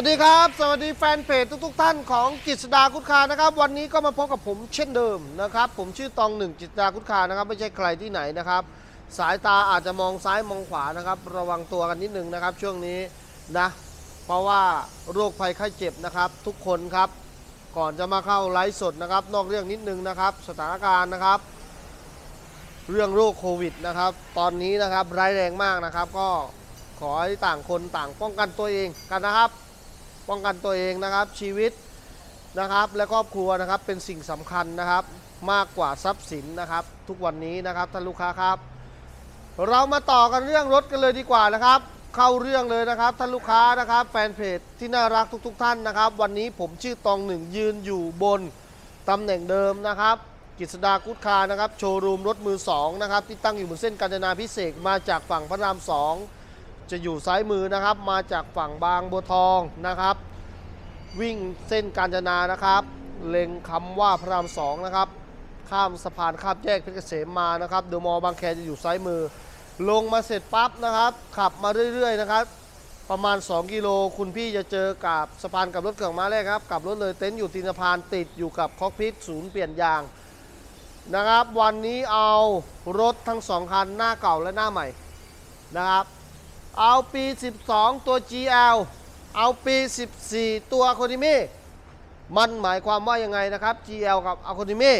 วัสดีครับ สวัสดีแฟนเพจทุกๆ ท่านของกิษดาคุดคานะครับ วันนี้ก็มาพบกับผมเช่นเดิมนะครับ ผมชื่อตองหนึ่งกิษดาคุดคานะครับ ไม่ใช่ใครที่ไหนนะครับ สายตาอาจจะมองซ้ายมองขวานะครับ ระวังตัวกันนิดนึงนะครับ ช่วงนี้นะ เพราะว่าโรคภัยไข้เจ็บนะครับ ทุกคนครับ ก่อนจะมาเข้าไลฟ์สดนะครับ นอกเรื่องนิดนึงนะครับ สถานการณ์นะครับ เรื่องโรคโควิดนะครับ ตอนนี้นะครับร้ายแรงมากนะครับ ก็ขอให้ต่างคนต่างป้องกันตัวเองกันนะครับ ป้องกันตัวเองนะครับ ชีวิตนะครับ และครอบครัวนะครับเป็นสิ่งสำคัญนะครับ มากกว่าทรัพย์สินนะครับ ทุกวันนี้นะครับท่านลูกค้าครับ เรามาต่อกันเรื่องรถกันเลยดีกว่านะครับ เข้าเรื่องเลยนะครับท่านลูกค้านะครับ แฟนเพจที่น่ารักทุก ๆ ท่านนะครับ วันนี้ผมชื่อตองหนึ่งยืนอยู่บนตำแหน่งเดิมนะครับกิษดากุดคานะครับโชว์รูมรถมือสองนะครับที่ตั้งอยู่บนเส้นกาญจนาพิเศษมาจากฝั่งพระรามสอง จะอยู่ซ้ายมือนะครับ มาจากฝั่งบางบัวทองนะครับ วิ่งเส้นกาญจนานะครับ เล็งคำว่าพระรามสองนะครับ ข้ามสะพานข้ามแยกเพชรเกษมมานะครับเดอะมอลล์บางแคจะอยู่ซ้ายมือ ลงมาเสร็จปั๊บนะครับ ขับมาเรื่อยๆนะครับ ประมาณ 2 กิโลคุณพี่จะเจอกับสะพานกับรถเครื่งมาแรกครับกับรถเลยเต็นท์อยู่ตีนสะพานติดอยู่กับคอกพิทศูนย์เปลี่ยนยางนะครับ วันนี้เอารถทั้งสองคันหน้าเก่าและหน้าใหม่นะครับ เอาปี 12 ตัว GL เอาปี 14 ตัวโคนิเม่มันหมายความว่ายังไงนะครับ GL กับอะโคนิเม่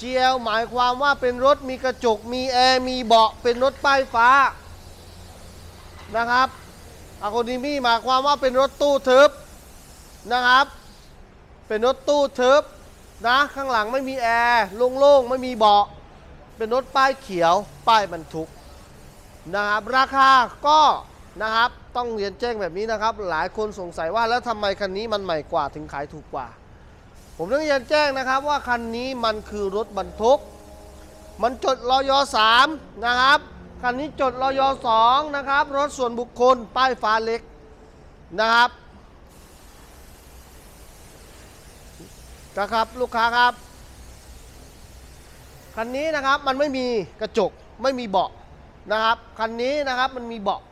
GL หมายความว่าเป็นรถมีกระจก มีแอร์ มีเบาะ เป็นรถป้ายฟ้านะครับอะโคนิเม่หมายความว่าเป็นรถตู้ทึบนะครับ เป็นรถตู้ทึบนะ ข้างหลังไม่มีแอร์ โล่งๆ ไม่มีเบาะ เป็นรถป้ายเขียว ป้ายบรรทุก นะครับ ราคาก็นะครับต้องเรียนแจ้งแบบนี้นะครับ หลายคนสงสัยว่าแล้วทำไมคันนี้มันใหม่กว่าถึงขายถูกกว่า ผมต้องเรียนแจ้งนะครับว่าคันนี้มันคือรถบรรทุก มันจดรอยสามนะครับคันนี้จดรอยสองนะครับ รถส่วนบุคคลป้ายฟ้าเล็กนะครับนะครับลูกค้าครับ คันนี้นะครับมันไม่มีกระจกไม่มีเบาะ นะครับคันนี้นะครับมันมีเบาะ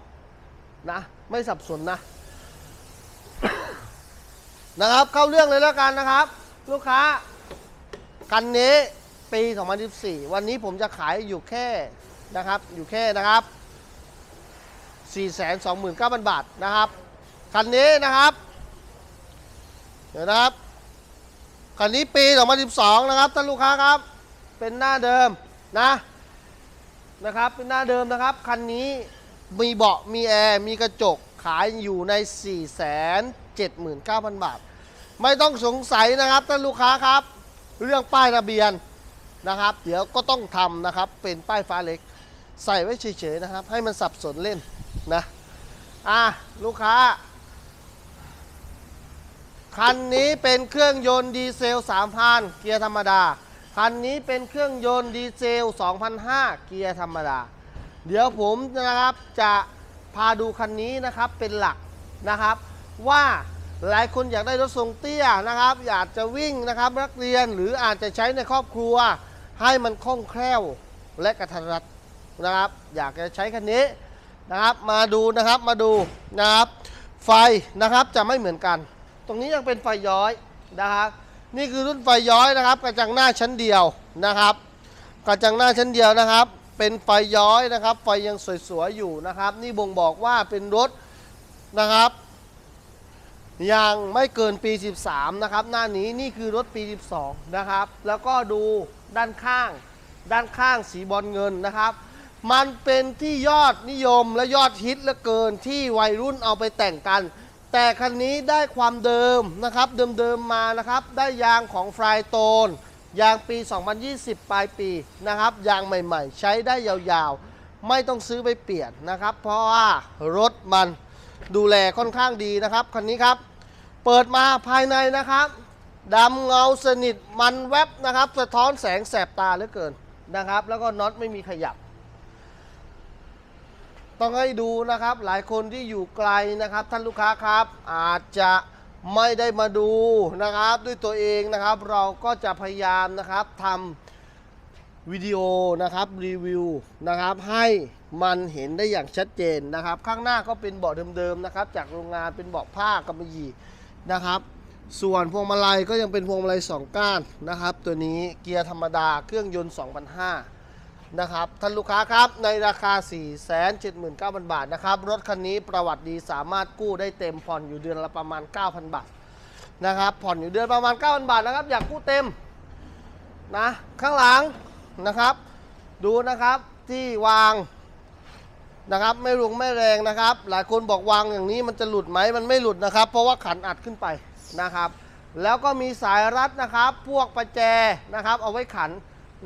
นะ ไม่สับสนนะ นะครับเข้าเรื่องเลยแล้วกันนะครับ ลูกค้า คันนี้ปี 2014 วันนี้ผมจะขายอยู่แค่นะครับ อยู่แค่นะครับ 429,000 บาทนะครับ คันนี้นะครับ เดี๋ยวนะครับ คันนี้ปี 2012 นะครับท่านลูกค้าครับ เป็นหน้าเดิมนะ นะครับเป็นหน้าเดิมนะครับ คันนี้มีเบาะมีแอร์มีกระจกขายอยู่ใน 479,000 บาท ไม่ต้องสงสัยนะครับท่านลูกค้าครับ เรื่องป้ายทะเบียนนะครับ เดี๋ยวก็ต้องทำนะครับเป็นป้ายฟ้าเล็ก ใส่ไว้เฉยๆนะครับ ให้มันสับสนเล่นนะอะลูกค้า คันนี้เป็นเครื่องยนต์ดีเซล 3,000 เกียร์ธรรมดา คันนี้เป็นเครื่องยนต์ดีเซล2,500เกียร์ธรรมดา เดี๋ยวผมนะครับจะพาดูคันนี้นะครับเป็นหลักนะครับ ว่าหลายคนอยากได้รถทรงเตี้ยนะครับ อยากจะวิ่งนะครับนักเรียนหรืออาจจะใช้ในครอบครัว ให้มันคล่องแคล่วและกระทัดรัดนะครับ อยากจะใช้คันนี้นะครับ มาดูนะครับมาดูนะครับ ไฟนะครับจะไม่เหมือนกัน ตรงนี้ยังเป็นไฟย้อยนะครับ นี่คือรุ่นไฟย้อยนะครับ กระจังหน้าชั้นเดียวนะครับ กระจังหน้าชั้นเดียวนะครับ เป็นไฟย้อยนะครับ ไฟยังสวยๆอยู่นะครับ นี่บ่งบอกว่าเป็นรถนะครับ ยังไม่เกินปี 13 นะครับ หน้านี้นี่คือรถปี 12 นะครับ แล้วก็ดูด้านข้าง ด้านข้างสีบอลเงินนะครับ มันเป็นที่ยอดนิยมและยอดฮิตเหลือเกินที่วัยรุ่นเอาไปแต่งกัน แต่คันนี้ได้ความเดิมนะครับเดิมๆมานะครับ ได้ยางของฟรายโตนยางปี 2020 ปลายปีนะครับ ยางใหม่ๆ ใช้ได้ยาวๆ ไม่ต้องซื้อไปเปลี่ยนนะครับ เพราะว่ารถมันดูแลค่อนข้างดีนะครับคันนี้ครับ เปิดมาภายในนะครับดำเงาสนิทมันแวบนะครับ สะท้อนแสงแสบตาเหลือเกินนะครับ แล้วก็น็อตไม่มีขยับ ต้องให้ดูนะครับ หลายคนที่อยู่ไกลนะครับ ท่านลูกค้าครับ อาจจะไม่ได้มาดูนะครับ ด้วยตัวเองนะครับ เราก็จะพยายามนะครับทำวิดีโอนะครับรีวิวนะครับ ให้มันเห็นได้อย่างชัดเจนนะครับ ข้างหน้าก็เป็นเบาะเดิมๆนะครับ จากโรงงานเป็นเบาะผ้ากำมะหยี่นะครับ ส่วนพวงมาลัยก็ยังเป็นพวงมาลัย 2 ก้านนะครับ ตัวนี้เกียร์ธรรมดาเครื่องยนต์2,500 นะครับท่านลูกค้าครับในราคา 479,000 บาทนะครับรถคันนี้ประวัติดีสามารถกู้ได้เต็มผ่อนอยู่เดือนละประมาณ 9,000 บาทนะครับผ่อนอยู่เดือนประมาณ 9,000 บาทนะครับ อยากกู้เต็มนะข้างหลังนะครับ ดูนะครับที่วางนะครับไม่รุงไม่แรงนะครับ หลายคนบอกวางอย่างนี้มันจะหลุดไหมมันไม่หลุดนะครับ เพราะว่าขันอัดขึ้นไปนะครับ แล้วก็มีสายรัดนะครับ พวกประแจนะครับ เอาไว้ขัน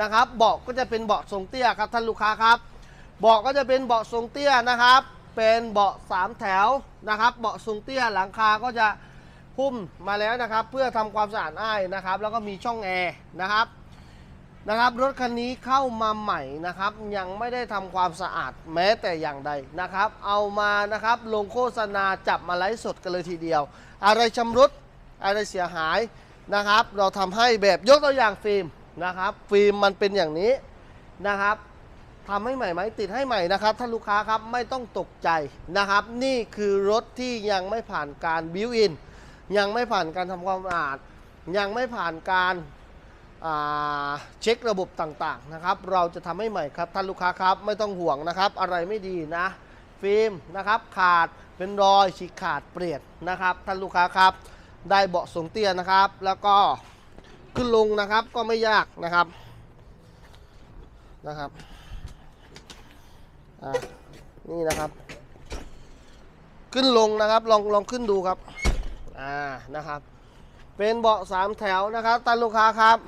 นะครับ เบาะก็จะเป็นเบาะทรงเตี้ยครับท่านลูกค้าครับ เบาะก็จะเป็นเบาะทรงเตี้ยนะครับ เป็นเบาะสามแถวนะครับ เบาะทรงเตี้ยหลังคาก็จะหุ้มมาแล้วนะครับ เพื่อทำความสะอาดอ้ายนะครับ แล้วก็มีช่องแอร์นะครับนะครับรถคันนี้เข้ามาใหม่นะครับ ยังไม่ได้ทำความสะอาดแม้แต่อย่างใดนะครับ เอามานะครับลงโฆษณาจับมาไลฟ์สดกันเลยทีเดียว อะไรชำรุดอะไรเสียหายนะครับ เราทำให้แบบยกตัวอย่างฟิล์ม นะครับฟิล์มมันเป็นอย่างนี้นะครับทำให้ใหม่ไหมติดให้ใหม่นะครับท่านลูกค้าครับไม่ต้องตกใจนะครับ นี่คือรถที่ยังไม่ผ่านการบิวอินยังไม่ผ่านการทำความสะอาด ยังไม่ผ่านการาเช็คระบบต่างๆนะครับ เราจะทำให้ใหม่ครับท่านลูกค้าครับไม่ต้องห่วงนะครับ อะไรไม่ดีนะ ฟิล์มนะครับขาดเป็นรอยฉีกขาดเปลี่ยนนะครับท่านลูกค้าครับ ได้เบาะทรงเตี้ยนะครับ แล้วก็ ขึ้นลงนะครับก็ไม่ยากนะครับนะครับอ่านี่นะครับ ขึ้นลงนะครับลองลองขึ้นดูครับอ่านะครับ เป็นเบาะสามแถวนะครับท่านลูกค้าครับ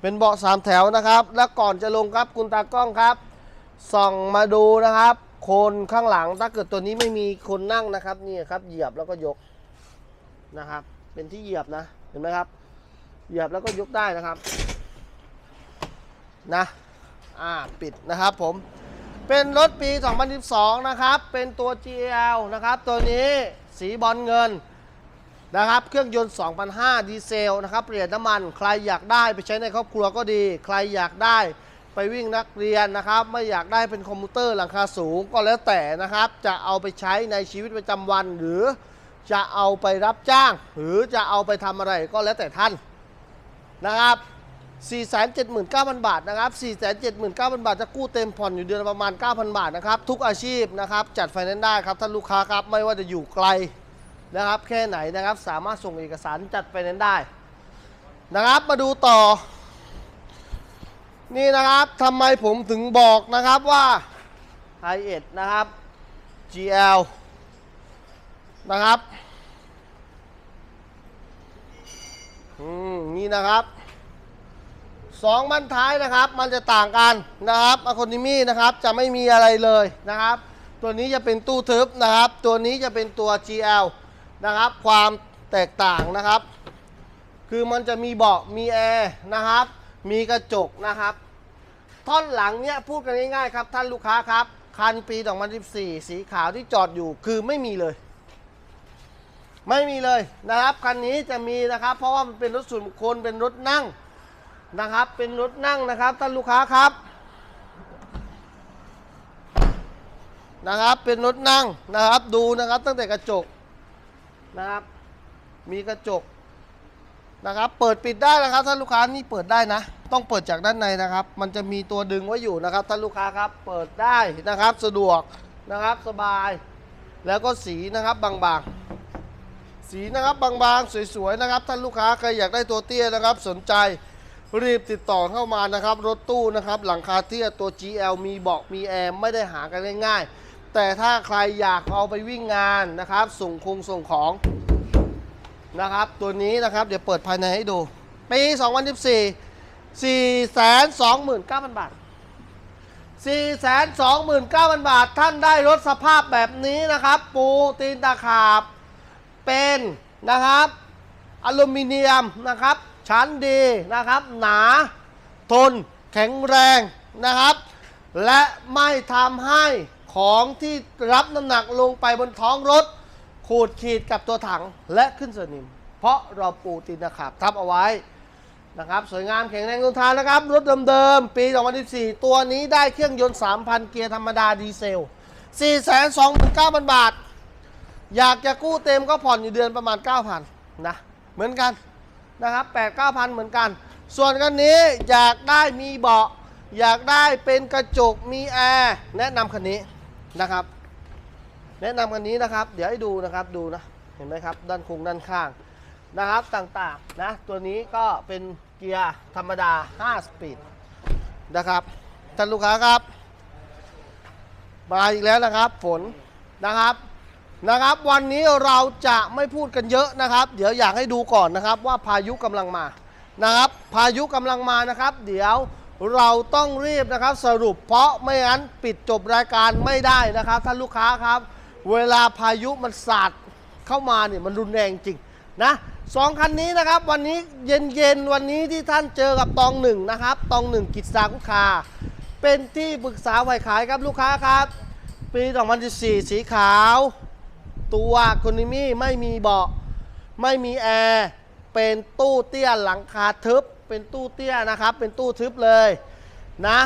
เป็นเบาะสามแถวนะครับ แล้วก่อนจะลงครับคุณตากล้องครับส่องมาดูนะครับ คนข้างหลังถ้าเกิดตัวนี้ไม่มีคนนั่งนะครับนี่ครับเหยียบแล้วก็ยกนะครับ เป็นที่เหยียบนะเห็นไหมครับ เหยียบแล้วก็ยกได้นะครับนะอ่าปิดนะครับผมเป็นรถปี 2012 นะครับ เป็นตัว GL นะครับ ตัวนี้สีบอลเงินนะครับ เครื่องยนต์2,500ดีเซลนะครับเปลี่ยนน้ำมัน ใครอยากได้ไปใช้ในครอบครัวก็ดี ใครอยากได้ไปวิ่งนักเรียนนะครับ ไม่อยากได้เป็นคอมพิวเตอร์หลังคาสูงก็แล้วแต่นะครับ จะเอาไปใช้ในชีวิตประจำวัน หรือจะเอาไปรับจ้าง หรือจะเอาไปทำอะไรก็แล้วแต่ท่าน นะครับ 479,000 บาทนะครับ 479,000 บาทจะกู้เต็มผ่อนอยู่เดือนประมาณ 9,000 บาทนะครับ ทุกอาชีพนะครับจัดไฟแนนซ์ได้ครับท่านลูกค้าครับไม่ว่าจะอยู่ไกลนะครับ แค่ไหนนะครับสามารถส่งเอกสารจัดไปนั้นได้นะครับ มาดูต่อ นี่นะครับทำไมผมถึงบอกนะครับว่าไฮเอ็ดนะครับ GL นะครับ อืมนี่นะครับสองบรรท้ายนะครับ มันจะต่างกันนะครับอะคอนิมี่นะครับจะไม่มีอะไรเลยนะครับ ตัวนี้จะเป็นตู้ทึบนะครับ ตัวนี้จะเป็นตัว GL นะครับ ความแตกต่างนะครับ คือมันจะมีเบาะมีแอร์นะครับ มีกระจกนะครับ ท่อนหลังเนี่ยพูดกันง่ายๆครับ ท่านลูกค้าครับ คันปี 2014 สีขาวที่จอดอยู่คือไม่มีเลย ไม่มีเลยนะครับคันนี้จะมีนะครับ เพราะว่ามันเป็นรถส่วนบุคคลเป็นรถนั่งนะครับ เป็นรถนั่งนะครับท่านลูกค้าครับนะครับเป็นรถนั่งนะครับดูนะครับตั้งแต่กระจกนะครับ มีกระจกนะครับ เปิดปิดได้นะครับท่านลูกค้านี่เปิดได้นะ ต้องเปิดจากด้านในนะครับ มันจะมีตัวดึงไว้อยู่นะครับท่านลูกค้าครับ เปิดได้นะครับสะดวกนะครับสบาย แล้วก็สีนะครับบางๆ สีนะครับบางๆสวยๆนะครับท่านลูกค้าใครอยากได้ตัวเตี้ยนะครับ สนใจรีบติดต่อเข้ามานะครับ รถตู้นะครับหลังคาเตี้ยตัว GL มีเบาะมีแอร์ไม่ได้หากันง่ายๆ แต่ถ้าใครอยากเอาไปวิ่งงานนะครับ ส่งคงส่งของนะครับ ตัวนี้นะครับเดี๋ยวเปิดภายในให้ดูปี 2014 429,000 บาท 429,000 บาท ท่านได้รถสภาพแบบนี้นะครับ ปูตีนตะขาบ เป็นนะครับอลูมิเนียมนะครับ ชั้นดีนะครับ หนา ทน แข็งแรงนะครับ และไม่ทำให้ของที่รับน้ำหนักลงไปบนท้องรถ ขูดขีดกับตัวถังและขึ้นสนิม เพราะเราปูตีนตะขาบทับเอาไว้นะครับ สวยงามแข็งแรงทนทานนะครับ รถเดิมๆ ปี 2014 ตัวนี้ได้เครื่องยนต์ 3,000 เกียร์ธรรมดาดีเซล 429,000 บาท อยากจะกู้เต็มก็ผ่อนอยู่เดือนประมาณ 9,000นะเหมือนกันนะครับ8 9,000 เหมือนกัน ส่วนคันนี้อยากได้มีเบาะ อยากได้เป็นกระจกมีแอร์แนะนำคันนี้นะครับ แนะนำคันนี้นะครับ เดี๋ยวให้ดูนะครับดูนะเห็นไหมครับ ด้านคงด้านข้างนะครับต่างๆนะตัวนี้ก็เป็นเกียร์ธรรมดา 5 สปีดนะครับท่านลูกค้าครับ มาอีกแล้วนะครับ ฝนนะครับ นะครับ วันนี้เราจะไม่พูดกันเยอะนะครับ เดี๋ยวอยากให้ดูก่อนนะครับว่าพายุกำลังมานะครับ พายุกำลังมานะครับ เดี๋ยวเราต้องรีบนะครับ สรุปเพราะไม่งั้นปิดจบรายการไม่ได้นะครับท่านลูกค้าครับ เวลาพายุมันสาดเข้ามาเนี่ยมันรุนแรงจริงนะสองคันนี้นะครับ วันนี้เย็นๆวันนี้ที่ท่านเจอกับตองหนึ่งนะครับ ตองหนึ่งกิจสาคุคา เป็นที่ปรึกษาฝ่ายขายครับลูกค้าครับ ปี 2014 สีขาว ตัวคอนิมี่ไม่มีเบาะ ไม่มีแอร์เป็นตู้เตี้ยหลังคาทึบ เป็นตู้เตี้ยนะครับ เป็นตู้ทึบเลยนะ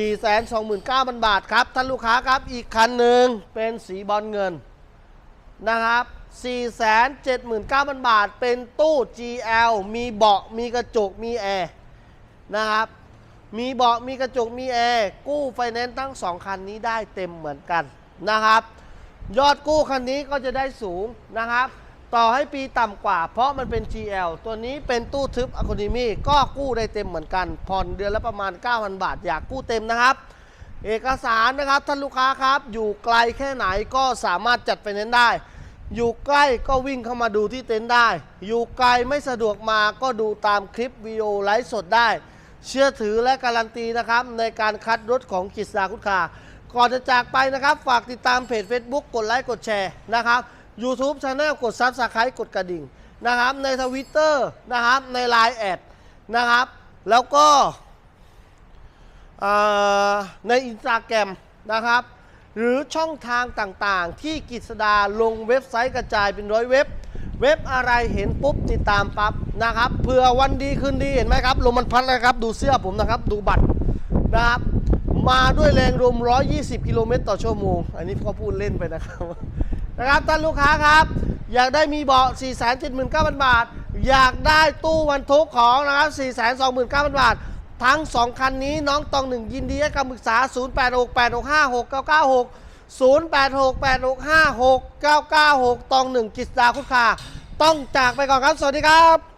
429,000 บาทครับ ท่านลูกค้าครับอีกคันหนึ่งเป็นสีบอลเงินนะครับ479,000 บาท เป็นตู้ GL มีเบาะมีกระจกมีแอร์นะครับ มีเบาะมีกระจกมีแอร์กู้ไฟแนนซ์ทั้ง 2 คันนี้ได้เต็มเหมือนกันนะครับ ยอดกู้คันนี้ก็จะได้สูงนะครับ ต่อให้ปีต่ำกว่า เพราะมันเป็น GL ตัวนี้เป็นตู้ทึบอะค o นิมีก็กู้ได้เต็มเหมือนกัน ผ่อนเดือนละประมาณ 9,000 บาท อยากกู้เต็มนะครับ เอกสารนะครับท่านลูกค้าครับ อยู่ไกลแค่ไหนก็สามารถจัดไฟแนนซ์ได้ อยู่ใกล้ก็วิ่งเข้ามาดูที่เต็นท์ได้ อยู่ไกลไม่สะดวกมาก็ดูตามคลิปวิดีโอไลฟ์สดได้ เชื่อถือและการันตีนะครับในการคัดรถของกิจสาคุตคา ก่อนจะจากไปนะครับ ฝากติดตามเพจ Facebook กดไลค์กดแชร์นะครับ YouTube Channel กดซับสไครต์กดกระดิ่งนะครับในทวิตเตอร์นะครับใน Line แอดนะครับ แล้วก็ในอินสตาแกรมนะครับ หรือช่องทางต่างๆ ที่กิษดาลงเว็บไซต์กระจายเป็นร้อยเว็บ เว็บอะไรเห็นปุ๊บติดตามปั๊บนะครับเผื่อวันดีคืนดีเห็นไหมครับลมมันพัดนะครับ ดูเสื้อผมนะครับ ดูบัตรนะครับ มาด้วยแรงลม120 กิโลเมตรต่อชั่วโมง อันนี้เขาพูดเล่นไปนะครับ นะครับท่านลูกค้าครับ อยากได้มีเบาะ 479,000 บาท อยากได้ตู้บรรทุกของนะครับ 429,000 บาท ทั้ง 2 คันนี้น้องตองหนึ่งยินดีให้คำปรึกษา 0868656996 0868656996 ตองหนึ่งกิจดาคุดคาต้องจากไปก่อนครับ สวัสดีครับ